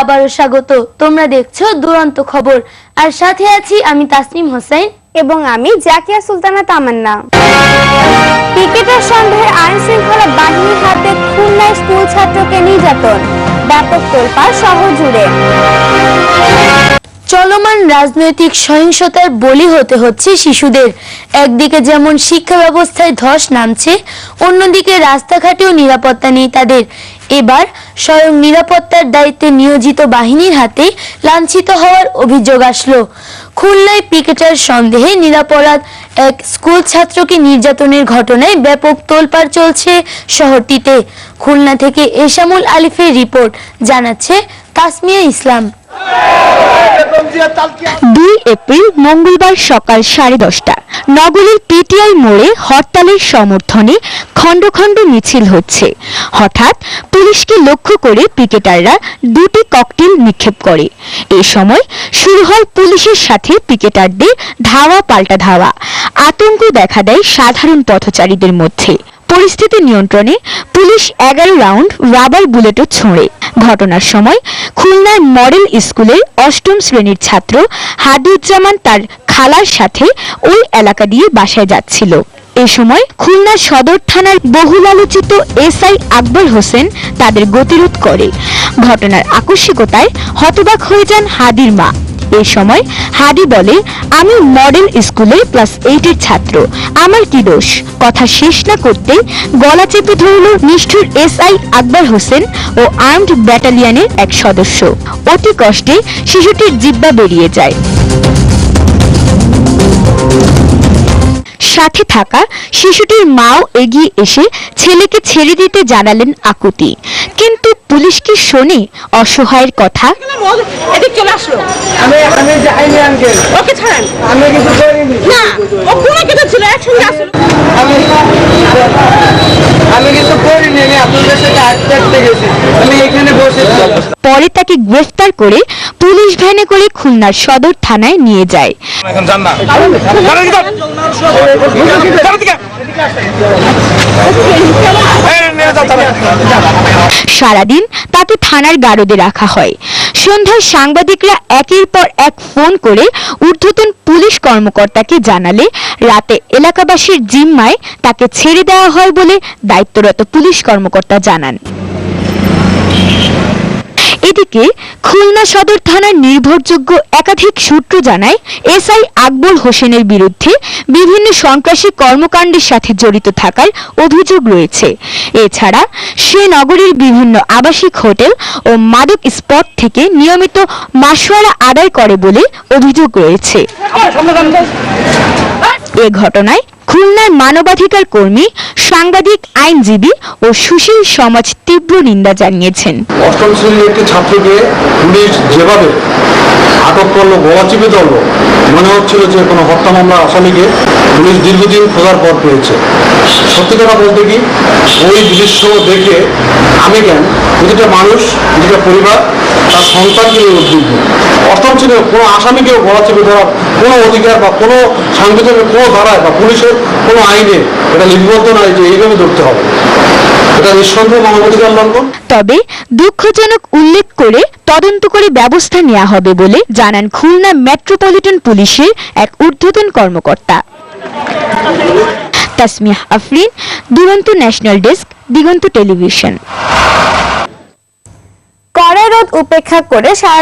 আবারও স্বাগত। তোমরা দেখছ দুরন্ত খবর। আর সাথে আছি আমি তাসনিম হোসেন। এবং আমি জাকিয়া সুলতানা তামান্না। ক্রিকেটের সন্দেহে আইন শৃঙ্খলা বাহিনীর হাতে খুলনায় স্কুল ছাত্রকে নির্যাতন। ব্যাপক তোলপাড় শহর জুড়ে। চলমান রাজনৈতিক সহিংসতার বলি হতে হচ্ছে শিশুদের। একদিকে যেমন শিক্ষা ব্যবস্থায় ধস নামছে, অন্যদিকে রাস্তাঘাটেও নিরাপত্তা নেই তাদের। এবার স্বয়ং নিরাপত্তার দায়িত্বে নিয়োজিত বাহিনীর হাতে লাঞ্ছিত হওয়ার অভিযোগ আসলো। খুলনায় পিকেটার সন্দেহে নিরাপরাধ এক স্কুল ছাত্রকে নির্যাতনের ঘটনায় ব্যাপক তোলপাড় চলছে শহরটিতে। খুলনা থেকে এশামুল আলিফের রিপোর্ট, জানাচ্ছে তাসমিয়া ইসলাম। দুই এপ্রিল মঙ্গলবার সকাল সাড়ে দশটা নগরীর পিটিআই মোড়ে হরতালের সমর্থনে খণ্ড খণ্ড মিছিল হচ্ছে। হঠাৎ পুলিশকে লক্ষ্য করে পিকেটাররা দুটি ককটেল নিক্ষেপ করে। এ সময় শুরু হয় পুলিশের সাথে পিকেটারদের ধাওয়া পাল্টা ধাওয়া। আতঙ্ক দেখা দেয় সাধারণ পথচারীদের মধ্যে। পরিস্থিতি নিয়ন্ত্রণে পুলিশ এগারো রাউন্ড রাবার বুলেটও ছোঁড়ে। ঘটনার সময় খুলনার মডেল স্কুলের অষ্টম শ্রেণির ছাত্র হাদিউজ্জামান তার খালার সাথে ওই এলাকা দিয়ে বাসায় যাচ্ছিল। এ সময় খুলনা সদর থানার বহুল আলোচিত এসআই আকবর হোসেন তাদের গতিরোধ করে। ঘটনার আকস্মিকতায় হতবাক হয়ে যান হাদির মা। এই সময় হাদি বলে, আমি মডেল স্কুলের ক্লাস এইটের ছাত্র। আমার কি দোষ? কথা শেষ না করতে গলা চেপে ধরল নিষ্ঠুর এসআই আকবর হোসেন ও আর্মড ব্যাটালিয়নের এক সদস্য। অতি কষ্টে শিশুটির জিব্বা বেরিয়ে যায়। সাথে থাকা শিশুটির মাও এগিয়ে এসে ছেলেকে ছেড়ে দিতে জানালেন আকুতি। কিন্তু পুলিশ কি শোনে অসহায়ের কথা? এদিক চলে আসলো। আমি আমি যাইনি আঙ্কেল। ওকে ছাড়েন। আমি কিছু করিনি। না ও কোনো কিছু ছিল একসঙ্গে আসলো। আমি আমি কিছু করিনি আমি আপনাদের সাথে আটকে আটকে গেছি। আমি এখানে বসেছিলাম পরে তাকে গ্রেফতার করে পুলিশ ভ্যানে করে খুলনার সদর থানায় নিয়ে যায়। এখন যান না। এই। সারাদিন তাকে থানার গারদে রাখা হয়। সন্ধ্যায় সাংবাদিকরা একের পর এক ফোন করে ঊর্ধ্বতন পুলিশ কর্মকর্তাকে জানালে রাতে এলাকাবাসীর জিম্মায় তাকে ছেড়ে দেওয়া হয় বলে দায়িত্বরত পুলিশ কর্মকর্তা জানান। এদিকে খুলনা সদর থানার নির্ভরযোগ্য একাধিক সূত্র জানায় এসআই আকবর হোসেনের বিরুদ্ধে বিভিন্ন সন্ত্রাসী কর্মকাণ্ডের সাথে জড়িত থাকার অভিযোগ রয়েছে। এছাড়া সে নগরীর বিভিন্ন আবাসিক হোটেল ও মাদক স্পট থেকে নিয়মিত মাসোয়ারা আদায় করে বলে অভিযোগ রয়েছে। এ ঘটনায় খুলনার মানবাধিকার কর্মী সাংবাদিক, আইনজীবী ও সুশীল সমাজ তীব্র নিন্দা জানিয়েছেন। অষ্টম শ্রেণির একটি ছাত্রকে পুলিশ যেভাবে আটক করল, গলা চিপে ধরলো, মনে হচ্ছিল যে কোনো হত্যা মামলা আসামিকে পুলিশ দীর্ঘদিন খোঁজার পর পেয়েছে। সত্যি কথা বলতে কি, ওই দৃশ্য দেখে আমি কেন, প্রতিটা মানুষ, প্রতিটা পরিবার তার সন্তানকে নিয়ে উদ্বিগ্ন। অষ্টম শ্রেণির কোনো আসামিকেও গলা চেপে ধরার কোনো অধিকার বা কোনো সাংবিধানিক কোনো ধারায় বা পুলিশের কোনো আইনে এটা লিপিবদ্ধ নয় যে এইভাবে ধরতে হবে। তবে দুঃখজনক উল্লেখ করে তদন্ত করে ব্যবস্থা নেওয়া হবে বলে জানান খুলনা মেট্রোপলিটন পুলিশের এক ঊর্ধ্বতন কর্মকর্তা। তাসমিয়া আফরিন, দুরন্ত ন্যাশনাল ডেস্ক, দিগন্ত টেলিভিশন। উপেক্ষা করে সারা